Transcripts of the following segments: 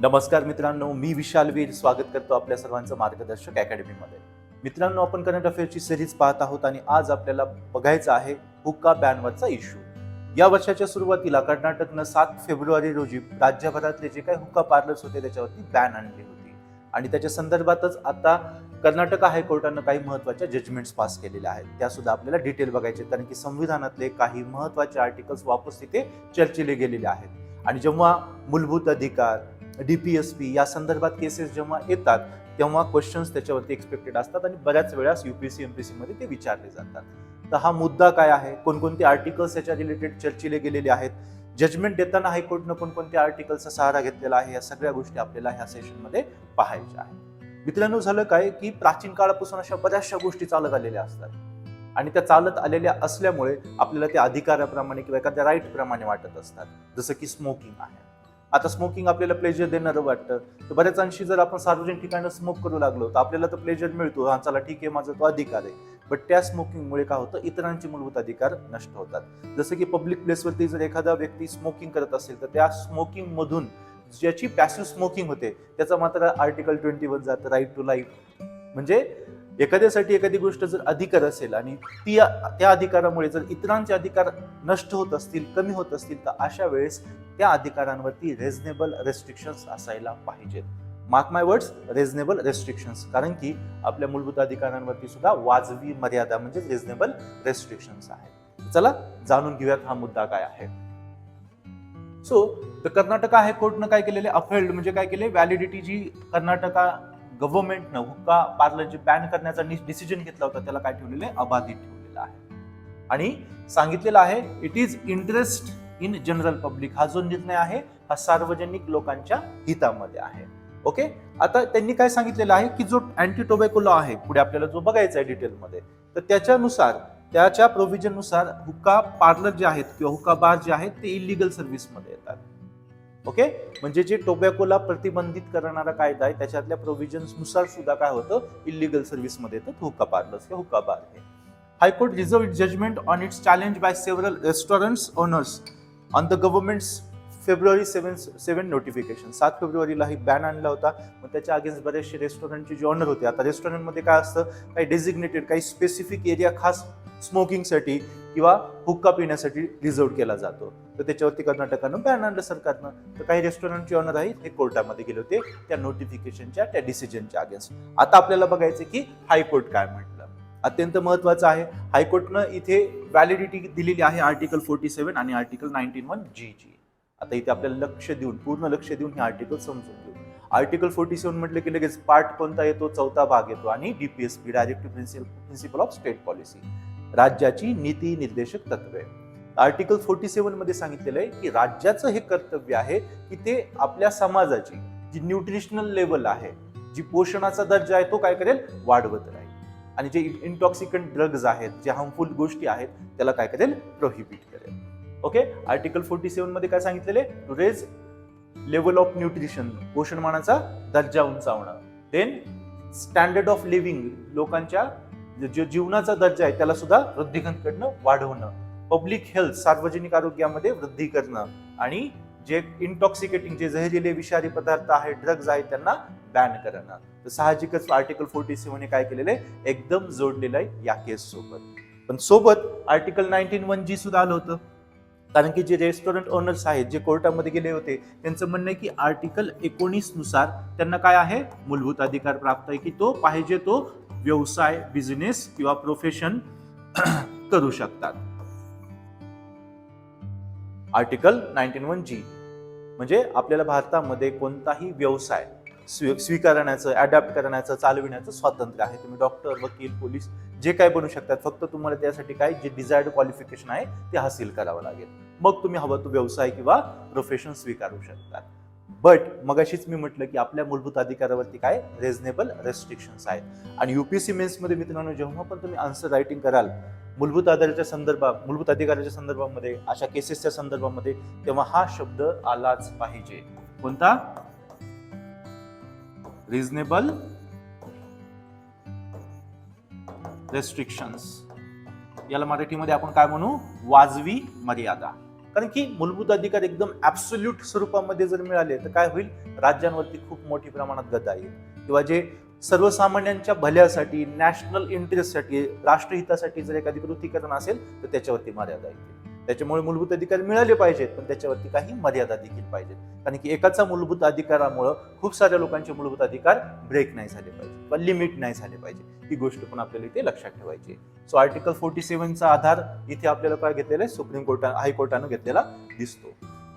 नमस्कार मित्रांनो मी विशाल वीर. स्वागत करतो आपल्या सर्वांचं मार्गदर्शक अकॅडमीमध्ये. मित्रांनो आपण करंट अफेअरची सिरीज पाहत आहोत आणि आज आपल्याला बघायचं आहे हुक्का बॅनवरचा इश्यू या वर्षाच्या सुरुवातीला कर्नाटकनं सात फेब्रुवारी रोजी राज्यभरातले जे काही हुक्का पार्लर्स होते त्याच्यावरती बॅन आणली होती. आणि त्याच्या संदर्भातच आता कर्नाटक हायकोर्टानं काही महत्त्वाच्या जजमेंट्स पास केलेल्या आहेत. त्या सुद्धा आपल्याला डिटेल बघायचे आहेत. कारण की संविधानातले काही महत्त्वाचे आर्टिकल्स वापस तिथे चर्चिले गेलेले आहेत. आणि जेव्हा मूलभूत अधिकार डीपीएसपी या संदर्भात केसेस जेव्हा येतात तेव्हा क्वेश्चन्स त्याच्यावरती एक्सपेक्टेड असतात आणि बऱ्याच वेळास एम पी मध्ये ते विचारले जातात. तर हा मुद्दा काय आहे? कोणकोणते आर्टिकल्स याच्या रिलेटेड चर्चिले गेलेले आहेत? जजमेंट देताना हायकोर्टनं कोणकोणत्या आर्टिकलचा सहारा घेतलेला आहे? या सगळ्या गोष्टी आपल्याला ह्या सेशनमध्ये पाहायच्या आहेत. मित्रांनो झालं काय की प्राचीन काळापासून अशा बऱ्याचशा गोष्टी चालत आलेल्या असतात. आणि त्या चालत आलेल्या असल्यामुळे आपल्याला त्या अधिकाराप्रमाणे किंवा एखाद्या राईट प्रमाणे वाटत असतात. जसं की स्मोकिंग आहे. आता स्मोकिंग आपल्याला प्लेजर देणारं वाटतं. तर बऱ्याच अंशी जर आपण सार्वजनिक ठिकाणी स्मोक करू लागलो तर आपल्याला तर प्लेजर मिळतो. हा चला ठीक आहे माझा तो अधिकार आहे. बट त्या स्मोकिंगमुळे काय होतं? इतरांचे मूलभूत अधिकार नष्ट होतात. जसं की पब्लिक प्लेसवरती जर एखादा व्यक्ती स्मोकिंग करत असेल तर त्या स्मोकिंगमधून ज्याची पॅसिव्ह स्मोकिंग होते त्याचा मात्र आर्टिकल ट्वेंटी वन जातं राईट टू लाईफ म्हणजे एखाद्यासाठी एखादी गोष्ट जर अधिकार असेल आणि ती त्या अधिकारामुळे जर इतरांचे अधिकार नष्ट होत असतील कमी होत असतील तर अशा वेळेस त्या अधिकारांवरती रेझनेबल रेस्ट्रिक्शन्स असायला पाहिजेत. Mark my words reasonable restrictions कारण की आपल्या मूलभूत अधिकारांवरती सुद्धा वाजवी मर्यादा म्हणजे रेझनेबल रेस्ट्रिक्शन्स आहेत. चला जाणून घेऊयात हा मुद्दा काय आहे. सो तर कर्नाटका हायकोर्टनं काय केलेले? अफेल्ड म्हणजे काय केले? व्हॅलिडिटी जी कर्नाटका गव्हर्नमेंटनं हुक्का पार्लर जे बॅन करण्याचा डिसिजन घेतला होता त्याला काय ठेवलेलं आहे? अबाधित ठेवलेलं आहे. आणि सांगितलेलं आहे it is interest in general public हा जो निर्णय आहे हा सार्वजनिक लोकांच्या हितामध्ये आहे. ओके आता त्यांनी काय सांगितलेलं आहे की जो अँटी टोबॅको लॉ आहे पुढे आपल्याला जो बघायचा आहे डिटेलमध्ये तर त्याच्यानुसार त्याच्या प्रोव्हिजननुसार हुक्का पार्लर जे आहेत किंवा हुक्का बार जे आहेत ते इलिगल सर्व्हिसमध्ये येतात. ओके? म्हणजे जे टोबॅकोला प्रतिबंधित करणारा कायदा आहे त्याच्यातल्या प्रोव्हिजन्सनुसार सुद्धा काय होतं? इलिगल सर्व्हिसमध्ये तर हुक्का पार्लर्स किंवा हुका बार हे high court reserve it judgment on its challenge by several restaurants owners on the government's February seven seven notification सात फेब्रुवारीला ही बॅन आणला होता. मग त्याच्या अगेन्स्ट बरेचसे रेस्टॉरंटचे जे ऑनर होते आता रेस्टॉरंटमध्ये काय असतं? काही डेझिग्नेटेड काही स्पेसिफिक एरिया खास स्मोकिंगसाठी किंवा हुक्का पिण्यासाठी रिझर्व केला जातो. तर त्याच्यावरती कर्नाटकानं बॅन आणलं सरकारनं. तर काही रेस्टॉरंटचे ऑनर आहेत हे कोर्टामध्ये गेले होते. त्या नोटिफिकेशनच्या त्या डिसिजनच्या अगेन्स्ट आता आपल्याला बघायचं की हायकोर्ट काय म्हटलं. अत्यंत महत्वाचं आहे. हायकोर्टनं इथे व्हॅलिडिटी दिलेली आहे आर्टिकल फोर्टी सेव्हन आणि आर्टिकल नाईन्टीन वन जी जी आता इथे आपल्याला लक्ष देऊन पूर्ण लक्ष देऊन हे आर्टिकल समजून घेऊ. आर्टिकल फोर्टी सेव्हन म्हटलं की लगेच पार्ट कोणता येतो? चौथा भाग येतो आणि DPSP directive principle of state policy राज्याची नीती निर्देशक तत्वे. आर्टिकल फोर्टी सेवनमध्ये सांगितलेलं आहे की राज्याचं हे कर्तव्य आहे की ते आपल्या समाजाची जी न्यूट्रिशनल लेवल आहे जी पोषणाचा दर्जा आहे तो काय करेल? वाढवत राहील. आणि जे इंटॉक्सिकंट ड्रग्ज आहेत जे हार्मफुल गोष्टी आहेत त्याला काय करेल? प्रोहिबिट करेल. ओके आर्टिकल फोर्टी सेव्हनमध्ये काय सांगितलेले to raise level of nutrition पोषणमानाचा दर्जा उंचावणं. देन स्टँडर्ड ऑफ लिव्हिंग लोकांच्या जो जीवनाचा दर्जा आहे त्याला सुद्धा वृद्धिंगत करणं वाढवणं. पब्लिक हेल्थ सार्वजनिक आरोग्यामध्ये वृद्धी करणं आणि जे इंटॉक्सिकेटिंग जे जहरीले विषारी पदार्थ आहे ड्रग्ज आहेत त्यांना बॅन करणं. तर साहजिकच आर्टिकल फोर्टी सेव्हन हे काय केलेलं आहे? एकदम जोडलेलं आहे या केस सोबत पण सोबत आर्टिकल नाईन्टीन वन जी सुद्धा आलं होतं. कारण की जे रेस्टॉरंट ओनर्स आहेत जे कोर्टामध्ये गेले होते त्यांचं म्हणणं आहे की आर्टिकल एकोणीसनुसार त्यांना काय आहे? मूलभूत अधिकार प्राप्त आहे की तो पाहिजे तो व्यवसाय बिझनेस किंवा प्रोफेशन करू शकतात. आर्टिकल नाईन्टीन वन जी म्हणजे आपल्याला भारतामध्ये कोणताही व्यवसाय स्वी स्वीकारण्याचं अडॅप्ट करण्याचं चालविण्याचं स्वातंत्र्य आहे. तुम्ही डॉक्टर वकील पोलीस जे काय बनू शकतात फक्त तुम्हाला त्यासाठी काय जे डिझायर्ड क्वालिफिकेशन आहे ते हासिल करावं लागेल. मग तुम्ही हवं तो व्यवसाय किंवा प्रोफेशन स्वीकारू शकतात. बट मगाशीच मी म्हटलं की आपल्या मूलभूत अधिकारावरती काय रेझनेबल रेस्ट्रिक्शन्स आहेत. आणि युपीएससी मेन्समध्ये मित्रांनो जेव्हा पण तुम्ही आन्सर रायटिंग कराल मूलभूत आधाराच्या संदर्भात मूलभूत अधिकाराच्या संदर्भामध्ये अशा केसेसच्या संदर्भामध्ये तेव्हा हा शब्द आलाच पाहिजे. कोणता? रिझनेबल रेस्ट्रिक्शन्स याला मराठीमध्ये आपण काय म्हणू? वाजवी मर्यादा. कारण की मूलभूत अधिकार एकदम ॲब्सोल्यूट स्वरूपामध्ये जर मिळाले तर काय होईल? राज्यांवरती खूप मोठी प्रमाणात गदा येईल. किंवा जे सर्वसामान्यांच्या भल्यासाठी नॅशनल इंटरेस्टसाठी राष्ट्रहितासाठी जर एखादी कृतीकरण असेल तर त्याच्यावरती मर्यादा येतील. त्याच्यामुळे मूलभूत अधिकार मिळाले पाहिजेत पण त्याच्यावरती काही मर्यादा देखील पाहिजेत. कारण की एकाचा मूलभूत अधिकारामुळं खूप साऱ्या लोकांचे मूलभूत अधिकार ब्रेक नाही झाले पाहिजे किंवा लिमिट नाही झाले पाहिजे ही गोष्ट पण आपल्याला इथे लक्षात ठेवायची सो आर्टिकल फोर्टी सेव्हनचा आधार इथे आपल्याला काय घेतलेला आहे? सुप्रीम कोर्टा हायकोर्टानं घेतलेला दिसतो.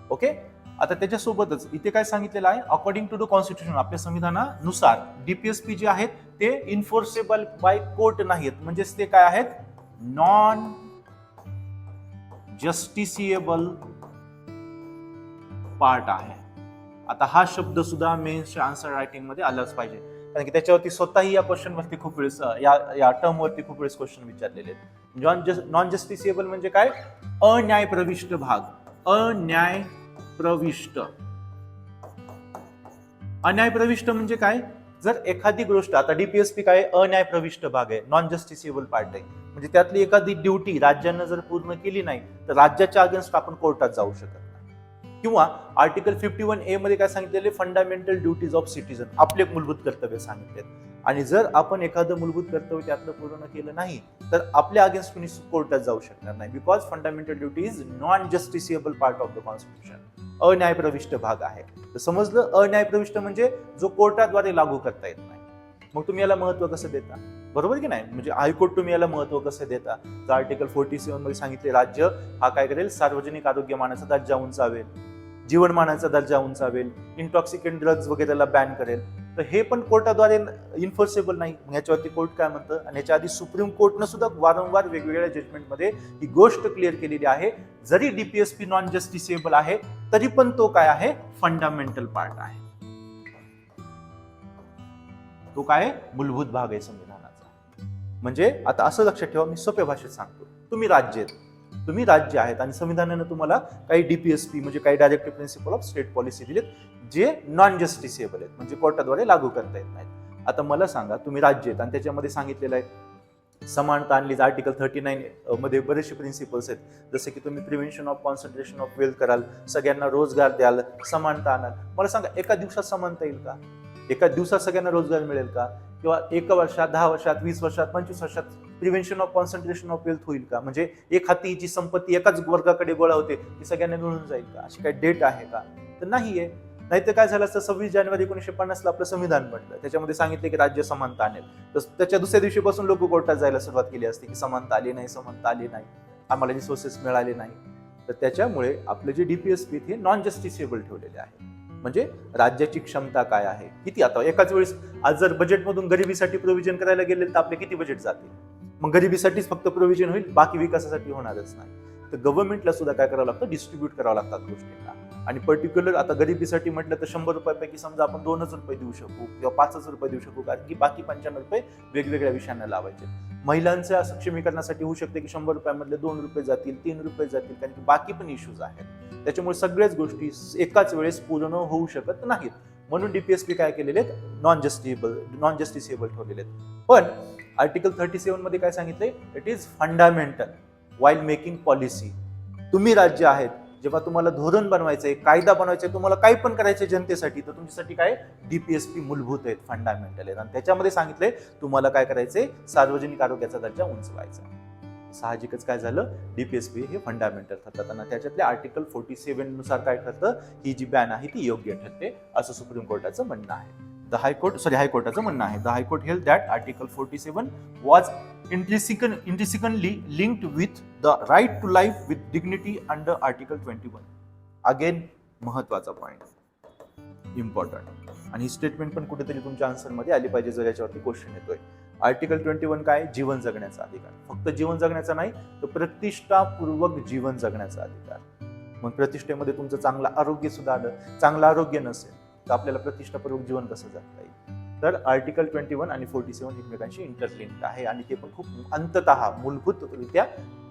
ओके आता त्याच्यासोबतच इथे काय सांगितलेलं आहे? अकॉर्डिंग टू द कॉन्स्टिट्यूशन आपल्या संविधानानुसार डीपीएसपी जे आहेत ते इन्फोर्सेबल बाय कोर्ट नाहीत म्हणजेच ते काय आहेत? नॉन जस्टिसिएबल पार्ट आहे. आता हा शब्द सुद्धा मेन्सच्या आन्सर रायटिंगमध्ये आलाच पाहिजे. कारण की त्याच्यावरती स्वतःही या क्वेश्चन वरती खूप वेळेस या या टर्म वरती खूप वेळेस क्वेश्चन विचारलेले आहेत. नॉन नॉन जस्टिसिएबल म्हणजे काय? अन्याय प्रविष्ट भाग. अन्याय प्रविष्ट अन्याय प्रविष्ट म्हणजे काय? जर एखादी गोष्ट आता डीपीएसपी काय? अन्याय प्रविष्ट भाग आहे. नॉन जस्टिसिएबल पार्ट आहे. म्हणजे त्यातली एखादी ड्युटी राज्यानं जर पूर्ण केली नाही तर राज्याच्या अगेन्स्ट आपण कोर्टात जाऊ शकत नाही. किंवा आर्टिकल फिफ्टी वन ए मध्ये काय सांगितलेले? फंडामेंटल ड्युटीज ऑफ सिटीजन आपले मूलभूत कर्तव्य सांगितलेत. आणि जर आपण एखादं मूलभूत कर्तव्य त्यातलं पूर्ण केलं नाही तर आपल्या अगेन्स्ट कुणी कोर्टात जाऊ शकणार नाही. Because fundamental duty is non justiciable part of the constitution अन्यायप्रविष्ट भाग आहे. तर समजलं? अन्यायप्रविष्ट म्हणजे जो कोर्टाद्वारे लागू करता येत नाही. मग तुम्ही याला महत्त्व कसं देता? बरोबर की नाही? म्हणजे हायकोर्ट तुम्ही याला महत्त्व कसं देता? तर आर्टिकल फोर्टी सेव्हनमध्ये सांगितले राज्य हा काय करेल? सार्वजनिक आरोग्य मानाचा दर्जा उंचावेल जीवनमानाचा दर्जा उंचावेल इंटॉक्सिकेंट ड्रग्ज वगैरेला बॅन करेल. तर हे पण कोर्टाद्वारे इन्फोर्सेबल नाही. याच्यावरती कोर्ट काय म्हणतं? आणि याच्या आधी सुप्रीम कोर्टनं सुद्धा वारंवार वेगवेगळ्या जजमेंटमध्ये ही गोष्ट क्लिअर केलेली आहे. जरी डीपीएसपी नॉन जस्टिसेबल आहे तरी पण तो काय आहे? फंडामेंटल पार्ट आहे. तो काय आहे? मूलभूत भाग आहे संविधानाचा. म्हणजे आता असं लक्षात ठेवा मी सोप्या भाषेत सांगतो. तुम्ही राज्य आहेत. तुम्ही राज्य आहेत आणि संविधानानं तुम्हाला काही डीपीएसपी म्हणजे काही directive principle of state policy दिलेत जे नॉन जस्टिसेबल आहेत. म्हणजे कोर्टाद्वारे लागू करता येत नाहीत. आता मला सांगा तुम्ही राज्य आहेत आणि त्याच्यामध्ये सांगितलेलं आहे समानता आणली आर्टिकल थर्टी नाईन मध्ये बरेचसे प्रिन्सिपल्स आहेत. जसे की तुम्ही prevention of concentration of wealth कराल सगळ्यांना रोजगार द्याल समानता आणाल. मला सांगा एका दिवसात समानता येईल का? एका दिवसात सगळ्यांना रोजगार मिळेल का? किंवा एका वर्षात दहा वर्षात वीस वर्षात पंचवीस वर्षात prevention of concentration of wealth होईल का? म्हणजे एक हाती जी संपत्ती एकाच वर्गाकडे गोळा होते ती सगळ्यांना मिळून जाईल का? अशी काही डेट आहे का? तर नाही आहे नाहीतर काय झालं असतं? सव्वीस जानेवारी एकोणीशे पन्नासला आपलं संविधान बनलं. त्याच्यामध्ये सांगितले की राज्य समानता आणेल. तर त्याच्या दुसऱ्या दिवशीपासून लोक कोर्टात जायला सुरुवात केली असते की समानता आली नाही समानता आली नाही. आम्हाला रिसोर्सेस मिळाले नाही. तर त्याच्यामुळे आपले जे डीपीएसपी हे नॉन जस्टिसेबल ठेवलेले आहे म्हणजे राज्याची क्षमता काय आहे? किती आता एकाच वेळेस आज जर बजेटमधून गरिबीसाठी प्रोव्हिजन करायला गेले तर आपले किती बजेट जातील? मग गरिबीसाठीच फक्त प्रोव्हिजन होईल? बाकी विकासासाठी होणारच नाही. तर गव्हर्नमेंटला सुद्धा काय करावं लागतं? डिस्ट्रीब्यूट करावं लागतात गोष्टींना. आणि पर्टिक्युलर आता गरिबीसाठी म्हटलं तर शंभर रुपयापैकी समजा आपण दोनच रुपये देऊ शकू किंवा पाचच रुपये देऊ शकू कारण की बाकी पंच्याण्णव रुपये वेगवेगळ्या विषयांना लावायचे. महिलांच्या सक्षमीकरणासाठी होऊ शकते की शंभर रुपयामधले दोन रुपये जातील तीन रुपये जातील कारण की बाकी पण इश्यूज आहेत. त्याच्यामुळे सगळ्याच गोष्टी एकाच वेळेस पूर्ण होऊ शकत नाहीत. म्हणून डीपीएसपी काय केलेले आहेत? नॉन जस्टिबल नॉन जस्टिसेबल ठेवलेले आहेत. पण आर्टिकल थर्टी सेवनमध्ये काय सांगितलंय? It is fundamental while making policy तुम्ही राज्य आहेत जेव्हा तुम्हाला धोरण बनवायचं आहे कायदा बनवायचा आहे तुम्हाला काही पण करायचंय जनतेसाठी तर तुमच्यासाठी काय? डी पी एस पी मूलभूत आहेत फंडामेंटल आहेत. आणि त्याच्यामध्ये सांगितलंय तुम्हाला काय करायचंय? सार्वजनिक आरोग्याचा दर्जा उंचवायचा साहजिकच काय झालं? डी पी एस पी हे फंडामेंटल ठरतात. आणि त्याच्यातल्या आर्टिकल फोर्टी सेव्हननुसार काय ठरतं? ही जी बॅन आहे ती योग्य ठरते असं सुप्रीम कोर्टाचं म्हणणं आहे. द हायकोर्ट सॉरी हायकोर्टाचं म्हणणं आहे. The high court held that article forty seven was intrinsic intrinsically linked with the right to life with dignity under article twenty one again महत्त्वाचा पॉईंट इम्पॉर्टंट आणि ही स्टेटमेंट पण कुठेतरी तुमच्या आन्सरमध्ये आली पाहिजे जर याच्यावरती क्वेश्चन येतोय. आर्टिकल ट्वेंटी वन काय? जीवन जगण्याचा अधिकार. फक्त जीवन जगण्याचा नाही तर प्रतिष्ठापूर्वक जीवन जगण्याचा अधिकार. मग प्रतिष्ठेमध्ये तुमचं चांगलं आरोग्य सुद्धा आलं चांगलं आरोग्य नसेल तर आपल्याला प्रतिष्ठापूर्वक जीवन कसं जगता येईल? तर आर्टिकल ट्वेंटी वन आणि फोर्टी सेवन एकमेकांशी इंटरलिंक्ड आहे आणि ते पण खूप अंततः मूलभूतरित्या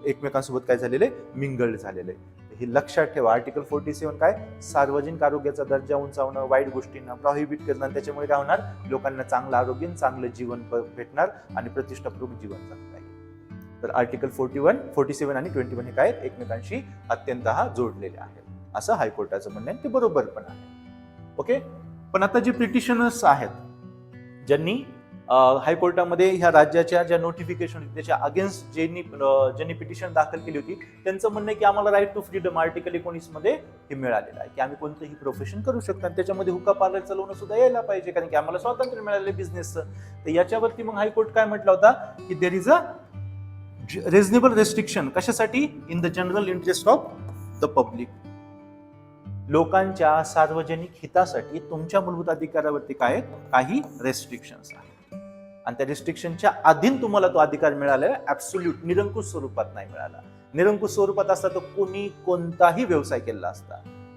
एकमेकांसोबत काय झालेले मिंगल्ड झालेले हे लक्षात ठेवा आर्टिकल फोर्टी सेव्हन काय? सार्वजनिक आरोग्याचा दर्जा उंचावणं वाईट गोष्टींना प्रॉहिबिट करणं त्याच्यामुळे काय होणार? लोकांना चांगलं आरोग्य चांगलं जीवन भेटणार आणि प्रतिष्ठापूर्वक जीवन जगता येईल. तर article forty one forty seven आणि ट्वेंटी वन हे काय? एकमेकांशी अत्यंत जोडलेले आहेत. असं हायकोर्टाचं म्हणणं आहे ते बरोबर पण आहे. ओके? पण आता जे पिटिशनर्स आहेत ज्यांनी हायकोर्टामध्ये ह्या राज्याच्या ज्या नोटिफिकेशन होती त्याच्या अगेन्स्ट ज्यांनी ज्यांनी पिटिशन दाखल केली होती त्यांचं म्हणणं आहे की आम्हाला राईट टू फ्रीडम आर्टिकल एकोणीसमध्ये हे मिळालेलं आहे की आम्ही कोणतंही प्रोफेशन करू शकतो. आणि त्याच्यामध्ये हुक्का पार्लर चालवणं सुद्धा यायला पाहिजे कारण की आम्हाला स्वातंत्र्य मिळालेलं बिझनेसचं तर याच्यावरती मग हायकोर्ट काय म्हटला होता की there is a reasonable restriction कशासाठी? In the general interest of the public लोकांच्या सार्वजनिक हितासाठी तुमच्या मूलभूत अधिकारावरती काय काही रेस्ट्रिक्शन्स आहेत. आणि त्या रिस्ट्रिक्शनच्या अधीन तुम्हाला तो अधिकार मिळाला ॲब्सोल्यूट निरंकुश स्वरूपात नाही मिळाला. निरंकुश स्वरूपात असता तर कोणी कोणताही व्यवसाय केला असता.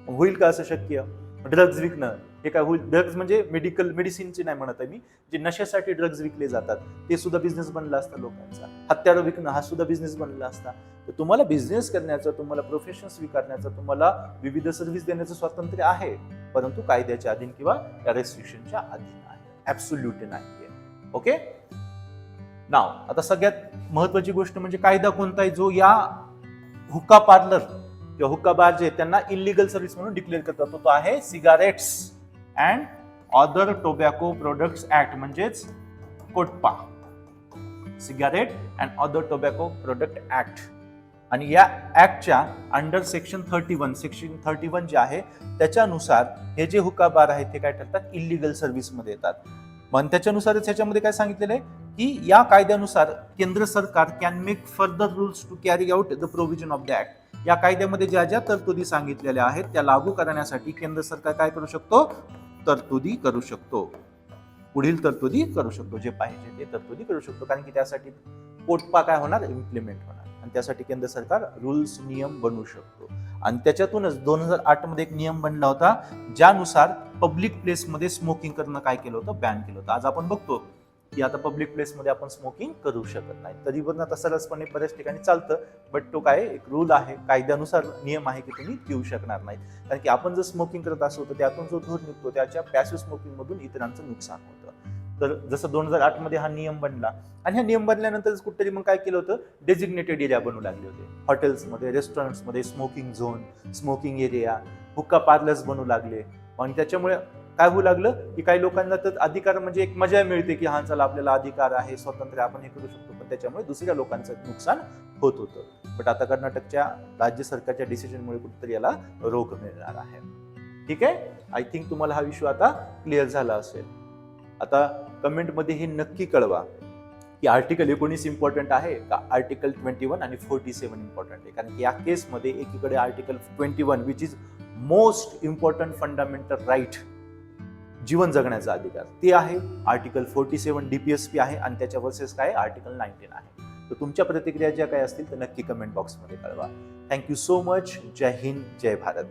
होईल का असं शक्य? ड्रग्ज विकणं. हे काय होईल? ड्रग्ज म्हणजे मेडिकल मेडिसिनचे नाही म्हणत आहे मी. जे नशेसाठी ड्रग्ज विकले जातात ते सुद्धा बिझनेस बनला असता लोकांचा. हत्यारं विकणं हा सुद्धा बिझनेस बनला असता. तर तुम्हाला बिझनेस करण्याचं तुम्हाला प्रोफेशन स्वीकारण्याचं तुम्हाला विविध सर्व्हिस देण्याचं स्वातंत्र्य आहे. परंतु कायद्याच्या अधीन किंवा या रेस्ट्रिक्शनच्या अधीन आहे. ऍब्सोल्युट आहे ओके नाव आता सगळ्यात महत्वाची गोष्ट म्हणजे कायदा कोणता आहे? जो या हुक्का पार्लर किंवा हुक्का बार जे आहेत, त्यांना इलिगल सर्व्हिस म्हणून डिक्लेअर करतात तो आहे cigarettes and other tobacco products act म्हणजेच COTPA. Cigarette and other tobacco product act आणि या ऍक्टच्या under section thirty one section thirty one जे आहे त्याच्यानुसार हे जे हुकाबार बार आहेत ते काय ठरतात? इलिगल सर्व्हिसमध्ये येतात. मग त्याच्यानुसारच ह्याच्यामध्ये काय सांगितलेलं आहे? की या कायद्यानुसार केंद्र सरकार can make further rules to carry out the provision of the act या कायद्यामध्ये ज्या ज्या तरतुदी सांगितलेल्या आहेत त्या लागू करण्यासाठी केंद्र सरकार काय करू शकतो? तरतुदी करू शकतो. पुढील तरतुदी करू शकतो. जे पाहिजे ते तरतुदी करू शकतो. कारण की त्यासाठी पोटपा काय होणार? इम्प्लिमेंट होणार. त्यासाठी केंद्र सरकार रूल्स नियम बनवू शकतो. आणि त्याच्यातूनच दोन हजार आठमध्ये एक नियम बनला होता ज्यानुसार पब्लिक प्लेसमध्ये स्मोकिंग करणं काय केलं होतं? बॅन केलं होतं. आज आपण बघतो की आता पब्लिक प्लेसमध्ये आपण स्मोकिंग करू शकत नाही. तरी पण आता सरसपणे बऱ्याच ठिकाणी चालतं बट तो काय एक रूल आहे. कायद्यानुसार नियम आहे की तुम्ही पिऊ शकणार नाही कारण की आपण जर स्मोकिंग करत असो तर त्यातून जो धूर निघतो त्याच्या पॅसिव्ह स्मोकिंगमधून इतरांचं नुकसान होतं. तर जसं दोन हजार आठमध्ये हा नियम बनला. आणि हा नियम बनल्यानंतर कुठेतरी मग काय केलं होतं? डेजिग्नेटेड एरिया बनवू लागले होते. हॉटेल्समध्ये रेस्टॉरंट्समध्ये smoking zone smoking area hookah parlours बनू लागले. आणि त्याच्यामुळे काय होऊ लागलं की काही लोकांना तर अधिकार म्हणजे एक मजा मिळते की हा चला आपल्याला अधिकार आहे स्वातंत्र्य आपण हे करू शकतो. पण त्याच्यामुळे दुसऱ्या लोकांचं नुकसान होत होतं. बट आता कर्नाटकच्या राज्य सरकारच्या डिसिजनमुळे कुठेतरी याला रोग मिळणार आहे. ठीक आहे? आय थिंक तुम्हाला हा विषय आता क्लिअर झाला असेल. आता कमेंटमध्ये हे नक्की कळवा. की आर्टिकल एकोणीस इम्पॉर्टंट आहे का? आर्टिकल ट्वेंटी वन आणि फोर्टी सेवन इम्पॉर्टंट आहे. कारण की या केसमध्ये एकीकडे article twenty one which is most important fundamental right जीवन जगण्याचा अधिकार. ते आहे. Article forty seven D P S P आहे आणि त्याच्या वर्सेस काय? आर्टिकल नाईन्टीन आहे. तर तुमच्या प्रतिक्रिया ज्या काय असतील तर नक्की कमेंट बॉक्समध्ये कळवा. थँक्यू सो मच जय हिंद जय भारत.